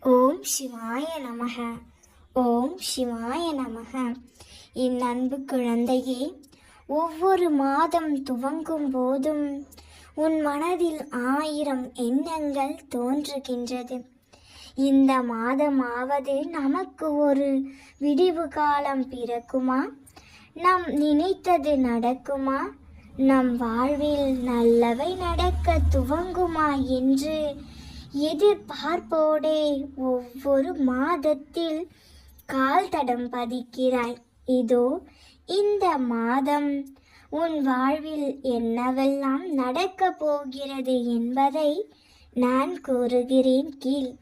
ஓம் சிவாய நமக. ஓம் சிவாய நமக. என் அன்பு குழந்தையே ஒவ்வொரு மாதம் துவங்கும் போதும் உன் மனதில் ஆயிரம் எண்ணங்கள் தோன்றுகின்றது. இந்த மாதமாவது நமக்கு ஒரு விடிவு காலம் பிறக்குமா? நாம் நினைத்தது நடக்குமா? நம் வாழ்வில் நல்லவை நடக்க துவங்குமா என்று எதிர்பார்ப்போடே ஒவ்வொரு மாதத்தில் கால் தடம் பதிக்கிறாய். இதோ இந்த மாதம் உன் வாழ்வில் என்னவெல்லாம் நடக்கப் போகிறது என்பதை நான் கூறுகிறேன் கீழ்.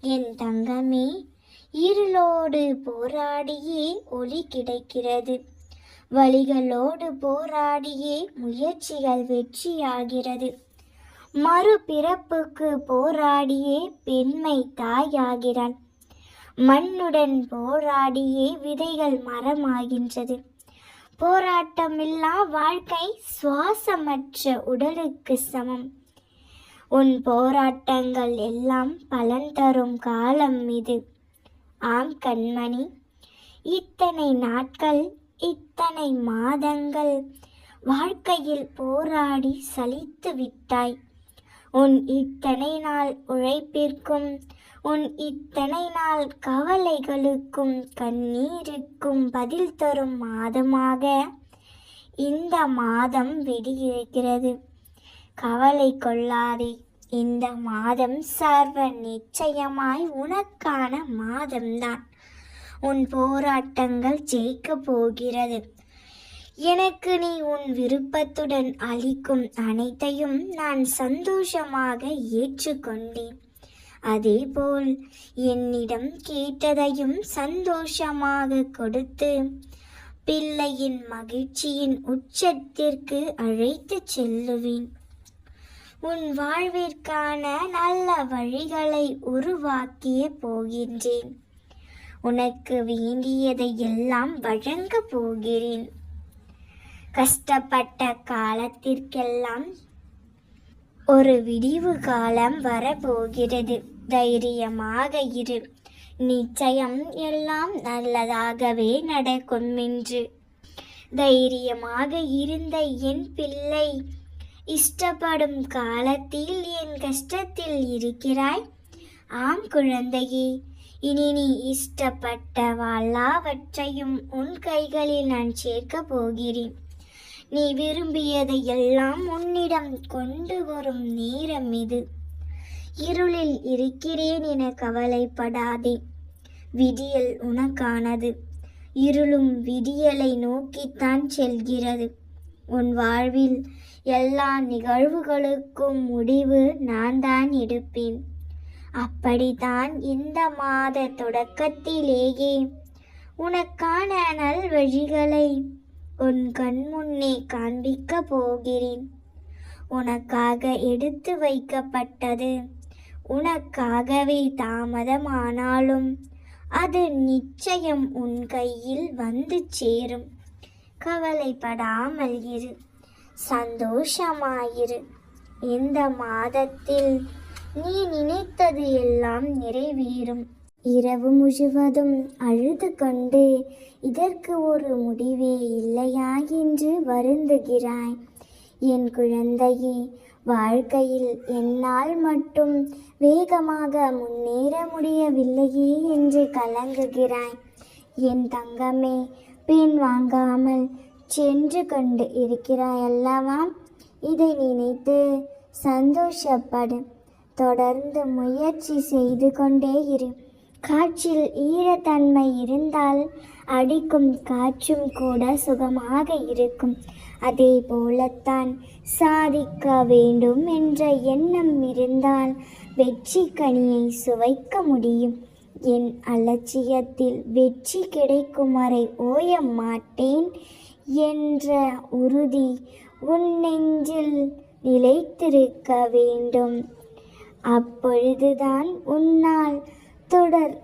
என் தங்கமே இருளோடு போராடியே ஒளி கிடைக்கிறது. வழிகளோடு போராடியே முயற்சிகள் வெற்றியாகிறது. மறுபிறப்புக்கு போராடியே பெண்மை தாயாகிறாள் மண்ணுடன் போராடியே விதைகள் மரமாகின்றது. போராட்டமில்லா வாழ்க்கை சுவாசமற்ற உடலுக்கு சமம். உன் போராட்டங்கள் எல்லாம் பலன் தரும் காலம் இது. ஆம் கண்மணி இத்தனை நாட்கள் இத்தனை மாதங்கள் வாழ்க்கையில் போராடி சலித்து விட்டாய் உன் இத்தனை நாள் உழைப்பிற்கும் உன் இத்தனை நாள் கவலைகளுக்கும் கண்ணீருக்கும் பதில் தரும் மாதமாக இந்த மாதம் விடியிருக்கிறது. கவலை கொள்ளாதே இந்த மாதம் சர்வ நிச்சயமாய் உனக்கான மாதம்தான். உன் போராட்டங்கள் ஜெயிக்க போகிறது. எனக்கு நீ உன் விருப்பத்துடன் அளிக்கும் அனைத்தையும் நான் சந்தோஷமாக ஏற்றுக்கொண்டேன். அதேபோல் என்னிடம் கேட்டதையும் சந்தோஷமாக கொடுத்து பிள்ளையின் மகிழ்ச்சியின் உச்சத்திற்கு அழைத்து செல்லுவேன். உன் வாழ்விற்கான நல்ல வழிகளை உருவாக்கிய போகின்றேன். உனக்கு வேண்டியதை எல்லாம் வழங்க போகிறேன். கஷ்டப்பட்ட காலத்திற்கெல்லாம் ஒரு விடிவு காலம் வரப்போகிறது. தைரியமாக இரு. நிச்சயம் எல்லாம் நல்லதாகவே நடக்கும் என்று. தைரியமாக இருந்த என் பிள்ளை இஷ்டப்படும் காலத்தில் என் கஷ்டத்தில் இருக்கிறாய்? ஆம் குழந்தையே இனி நீ இஷ்டப்பட்ட எல்லாவற்றையும் உன் கைகளில் நான் சேர்க்கப் போகிறேன். நீ விரும்பியதை எல்லாம் உன்னிடம் கொண்டு வரும் நேரம் இது. இருளில் இருக்கிறேன் என கவலைப்படாதே. விடியல் உனக்கானது. இருளும் விடியலை நோக்கித்தான் செல்கிறது. உன் வாழ்வில் எல்லா நிகழ்வுகளுக்கும் முடிவு நான் தான் எடுப்பேன். அப்படித்தான் இந்த மாத தொடக்கத்திலேயே உனக்கான நல்வழிகளை உன் கண் முன்னே காண்பிக்க போகிறேன் உனக்காக எடுத்து வைக்கப்பட்டது உனக்காகவே தாமதமானாலும் அது நிச்சயம் உன் கையில் வந்து சேரும். கவலைப்படாமல் இரு. சந்தோஷமாயிரு. இந்த மாதத்தில் நீ நினைத்தது எல்லாம் நிறைவேறும். இரவு முழுவதும் அழுது கொண்டு இதற்கு ஒரு முடிவே இல்லையா என்று வருந்துகிறாய். என் குழந்தையே வாழ்க்கையில் என்னால் மட்டும் வேகமாக முன்னேற முடியவில்லையே என்று கலங்குகிறாய். என் தங்கமே பின் வாங்காமல் சென்று கொண்டு இருக்கிறாய் அல்லவா இதை நினைத்து சந்தோஷப்படு. தொடர்ந்து முயற்சி செய்து கொண்டே இரு. காற்றில் ஈரத்தன்மை இருந்தால் அடிக்கும் காற்றும் கூட சுகமாக இருக்கும். அதே போலத்தான் சாதிக்க வேண்டும் என்ற எண்ணம் இருந்தால் வெற்றி கனியை சுவைக்க முடியும். என் அலட்சியத்தில் வெற்றி கிடைக்கும் வரை ஓய மாட்டேன் என்ற உறுதி உன் நெஞ்சில் நிலைத்திருக்க வேண்டும். அப்பொழுதுதான் உன்னால் தொடர்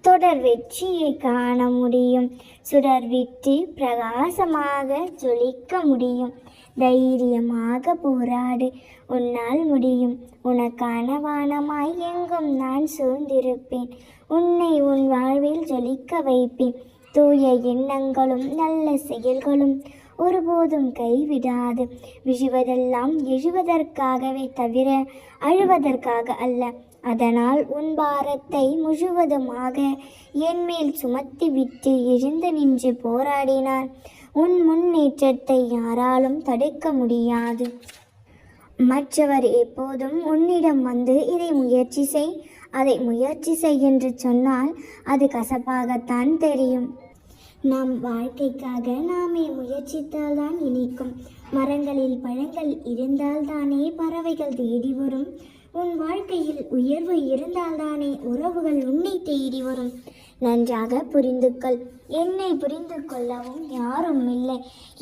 தொடர் வெற்றியை காண முடியும். சுடர் விட்டு பிரகாசமாக ஜொலிக்க முடியும். தைரியமாக போராடு உன்னால் முடியும். உனக்கான வானமாய் எங்கும் நான் சூழ்ந்திருப்பேன். உன்னை உன் வாழ்வில் ஜொலிக்க வைப்பேன். தூய எண்ணங்களும் நல்ல செயல்களும் ஒருபோதும் கைவிடாது. விழுவதெல்லாம் எழுவதற்காகவே தவிர அழுவதற்காக அல்ல. அதனால் உன் பாரத்தை முழுவதுமாக என்மேல் சுமத்திவிட்டு எழுந்து நின்று போராடினார் உன் முன்னேற்றத்தை யாராலும் தடுக்க முடியாது. மற்றவர் எப்போதும் உன்னிடம் வந்து இதை முயற்சி செய் அதை முயற்சி செய் என்று சொன்னால் அது கசப்பாகத்தான் தெரியும். நம் வாழ்க்கைக்காக நாமே முயற்சித்தால்தான் இனிக்கும். மரங்களில் பழங்கள் இருந்தால்தானே பறவைகள் தேடி வரும். உன் வாழ்க்கையில் உயர்வு இருந்தால்தானே உறவுகள் உன்னை தேடி வரும். நன்றாக புரிந்து கொள் என்னை புரிந்து கொள்ளவும் யாரும் இல்லை.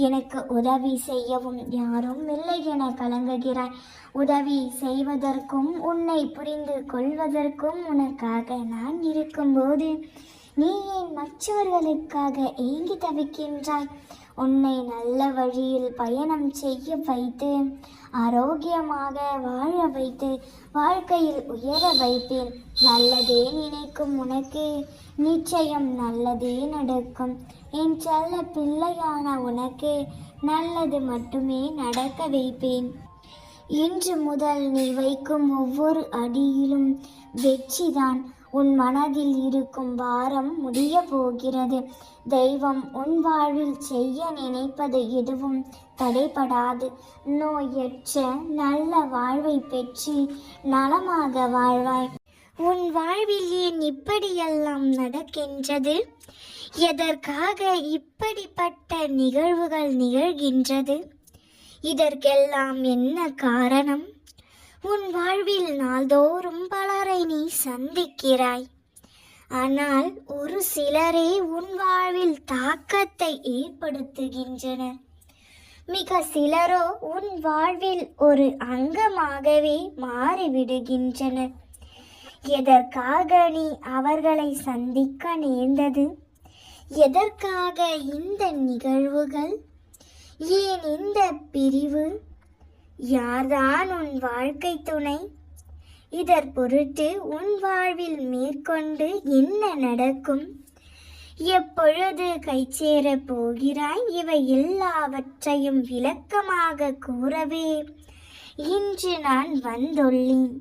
எனக்கு உதவி செய்யவும் யாரும் இல்லை என கலங்குகிறாய். உதவி செய்வதற்கும் உன்னை புரிந்து கொள்வதற்கும் உனக்காக நான் இருக்கும்போது நீ ஏன் மற்றவர்களுக்காக ஏங்கி தவிக்கின்றாய். உன்னை நல்ல வழியில் பயணம் செய்ய வைத்து ஆரோக்கியமாக வாழ வைத்து வாழ்க்கையில் உயர வைப்பேன். நல்லதே நினைக்கும் உனக்கு. நிச்சயம் நல்லதே நடக்கும். என் செல்ல பிள்ளையான உனக்கு நல்லது மட்டுமே நடக்க வைப்பேன். இன்று முதல் நீ வைக்கும் ஒவ்வொரு அடியிலும் வெற்றிதான். உன் மனதில் இருக்கும் பாரம் முடிய போகிறது தெய்வம் உன் வாழ்வில் செய்ய நினைப்பது எதுவும் தடைபடாது. நோயற்ற நல்ல வாழ்வை பெற்று நலமாக வாழ்வாய். உன் வாழ்வில் ஏன் இப்படியெல்லாம் நடக்கின்றது? எதற்காக இப்படிப்பட்ட நிகழ்வுகள் நிகழ்கின்றது? இதற்கெல்லாம் என்ன காரணம்? உன் வாழ்வில் நாள்தோறும் பலரை நீ சந்திக்கிறாய். ஆனால் ஒரு சிலரே உன் வாழ்வில் தாக்கத்தை ஏற்படுத்துகின்றனர். மிக சிலரோ உன் வாழ்வில் ஒரு அங்கமாகவே மாறிவிடுகின்றனர். எதற்காக நீ அவர்களை சந்திக்க நேர்ந்தது? எதற்காக இந்த நிகழ்வுகள்? ஏன் இந்த பிரிவு? யார்தான் உன் வாழ்க்கை துணை? இதற் பொருட்டு உன் வாழ்வில் மேற்கொண்டு என்ன நடக்கும்? எப்பொழுது கைச்சேர போகிறாய்? இவை எல்லாவற்றையும் விளக்கமாக கூறவே. இன்று நான் வந்துள்ளேன்.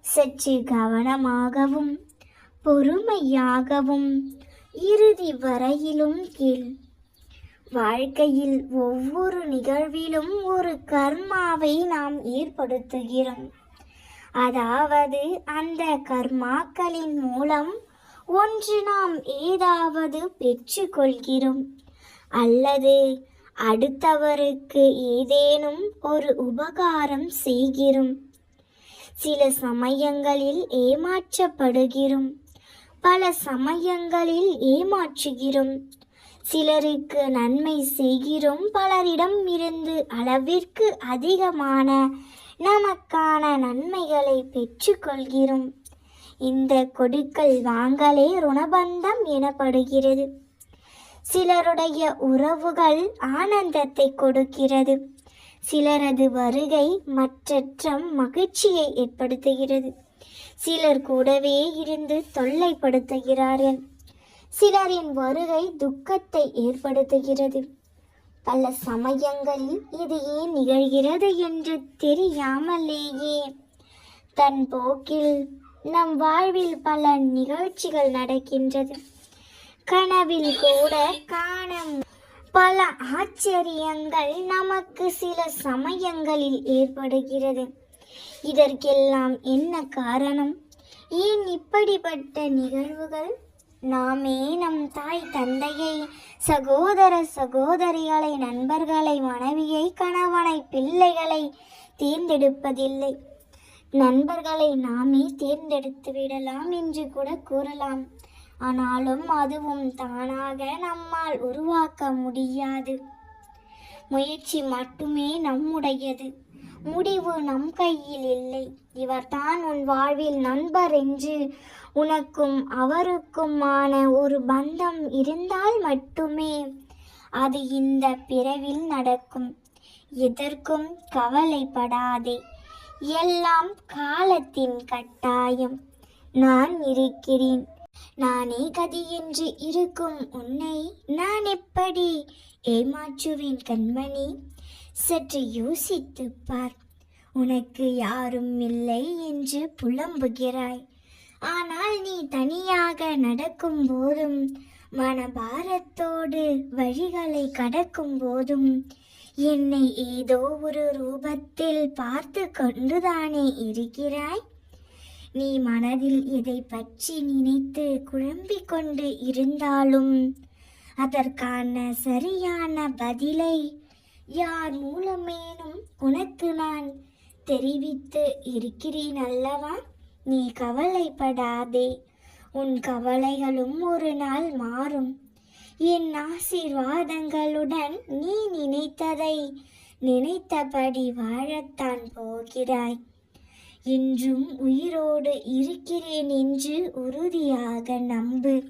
சற்று கவனமாகவும் பொறுமையாகவும் இறுதி வரையிலும் கேள். வாழ்க்கையில் ஒவ்வொரு நிகழ்விலும் ஒரு கர்மாவை நாம் ஏற்படுத்துகிறோம். அதாவது அந்த கர்மாக்களின் மூலம் ஒன்று நாம் ஏதாவது பெற்றுக்கொள்கிறோம். அல்லது அடுத்தவருக்கு ஏதேனும் ஒரு உபகாரம் செய்கிறோம். சில சமயங்களில் ஏமாற்றப்படுகிறோம். பல சமயங்களில் ஏமாற்றுகிறோம். சிலருக்கு நன்மை செய்கிறோம். பலரிடம் இருந்து அளவிற்கு அதிகமான நமக்கான நன்மைகளை பெற்றுக்கொள்கிறோம். இந்த கொடுக்கல் வாங்கலே ருணபந்தம் எனப்படுகிறது. சிலருடைய உறவுகள் ஆனந்தத்தை கொடுக்கிறது. சிலரது வருகை மற்றற்றம் மகிழ்ச்சியை ஏற்படுத்துகிறது. சிலர் கூடவே இருந்து தொல்லைப்படுத்துகிறார்கள். சிலரின் வருகை துக்கத்தை ஏற்படுத்துகிறது. பல சமயங்களில் இது ஏன் நிகழ்கிறது என்று தெரியாமலேயே. தன் போக்கில் நம் வாழ்வில் பல நிகழ்ச்சிகள் நடக்கின்றது. கனவில் கூட காண பல ஆச்சரியங்கள் நமக்கு சில சமயங்களில் ஏற்படுகிறது. இதற்கெல்லாம் என்ன காரணம்? ஏன் இப்படிப்பட்ட நிகழ்வுகள்? நாமே நம் தாய் தந்தையை சகோதர சகோதரிகளை நண்பர்களை மனைவியை கணவனை பிள்ளைகளை தேர்ந்தெடுப்பதில்லை. நண்பர்களை நாமே தேர்ந்தெடுத்து விடலாம் என்று கூட கூறலாம். ஆனாலும் அதுவும் தானாக நம்மால் உருவாக்க முடியாது. முயற்சி மட்டுமே நம்முடையது. முடிவு நம் கையில் இல்லை. இவர்தான் உன் வாழ்வில் நண்பர் என்று உனக்கும் அவருக்குமான ஒரு பந்தம் இருந்தால் மட்டுமே அது இந்த பிறவில் நடக்கும். எதற்கும் கவலைப்படாதே. எல்லாம் காலத்தின் கட்டாயம். நான் இருக்கிறேன். நானே கதி என்று இருக்கும் உன்னை நான் எப்படி ஏமாற்றுவேன் கண்மணி? சற்று யோசித்துப் பார். உனக்கு யாரும் இல்லை என்று புலம்புகிறாய். ஆனால் நீ தனியாக நடக்கும் போதும் மனபாரத்தோடு வழிகளை கடக்கும் போதும் என்னை ஏதோ ஒரு ரூபத்தில் பார்த்து கொண்டுதானே இருக்கிறாய்? நீ மனதில் எதை பற்றி நினைத்து குழம்பிக் கொண்டு இருந்தாலும் அதற்கான சரியான பதிலை யார் மூலமேனும் உனக்கு நான் தெரிவித்து இருக்கிறேன் அல்லவா? நீ கவலைப்படாதே. உன் கவலைகளும் ஒரு நாள் மாறும். என் ஆசீர்வாதங்களுடன் நீ நினைத்ததை நினைத்தபடி வாழத்தான் போகிறாய். என்றும் உயிரோடு இருக்கிறேன் என்று உறுதியாக நம்பு.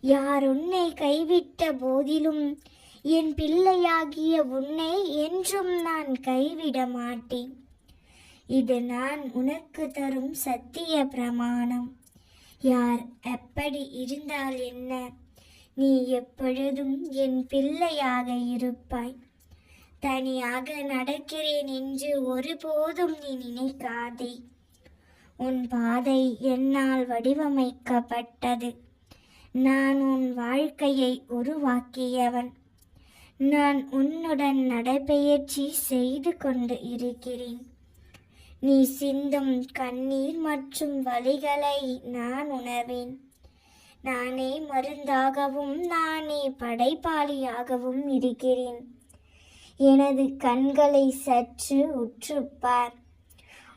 யார் உன்னை கைவிட்ட போதிலும் என் பிள்ளையாகிய உன்னை என்றும் நான் கைவிட மாட்டேன். இது நான் உனக்கு தரும் சத்திய பிரமாணம். யார் எப்படி இருந்தால் என்ன? நீ எப்பொழுதும் என் பிள்ளையாக இருப்பாய். தனியாக நடக்கிறேன் என்று ஒருபோதும் நீ நினைக்காதே. உன் பாதை என்னால் வடிவமைக்கப்பட்டது. நான் உன் வாழ்க்கையை உருவாக்கியவன். நான் உன்னுடன் நடைபெயர்ச்சி செய்து கொண்டு இருக்கிறேன். நீ சிந்தும் கண்ணீர் மற்றும் வலிகளை நான் உணர்வேன். நானே மருந்தாகவும் நானே படைப்பாளியாகவும் இருக்கிறேன். எனது கண்களை சற்று உற்றுப்பார்.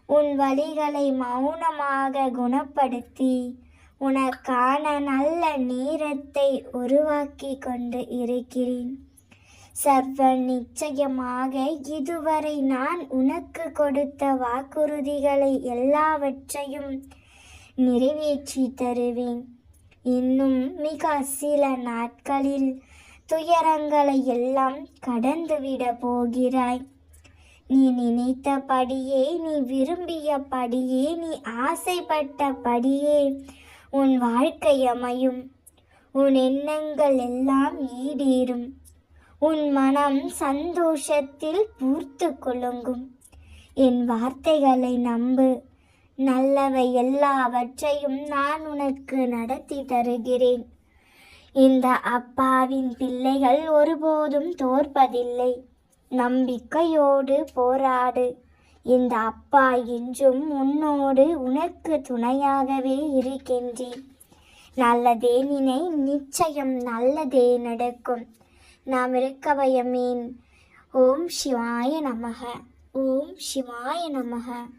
உன் வழிகளை மௌனமாக குணப்படுத்தி உனக்கான நல்ல நேரத்தை உருவாக்கி கொண்டு இருக்கிறேன். சர்வ நிச்சயமாக இதுவரை நான் உனக்கு கொடுத்த வாக்குறுதிகளை எல்லாவற்றையும் நிறைவேற்றி தருவேன். இன்னும் மிக சில நாட்களில் துயரங்களை எல்லாம் கடந்துவிட போகிறாய். நீ நினைத்தபடியே நீ விரும்பியபடியே நீ ஆசைப்பட்டபடியே உன் வாழ்க்கை அமையும். உன் எண்ணங்கள் எல்லாம் ஈடேறும். உன் மனம் சந்தோஷத்தில் பூர்த்து குலுங்கும். என் வார்த்தைகளை நம்பு. நல்லவை எல்லாவற்றையும் நான் உனக்கு நடத்தி தருகிறேன். இந்த அப்பாவின் பிள்ளைகள் ஒருபோதும் தோற்பதில்லை. நம்பிக்கையோடு போராடு. இந்த அப்பா என்றும் உன்னோடு உனக்கு துணையாகவே இருக்கின்றேன். நல்லதே நினை நிச்சயம் நல்லதே நடக்கும். நாம் இருக்க பயமேன் ஓம் சிவாய நமக. ஓம் சிவாய நமக.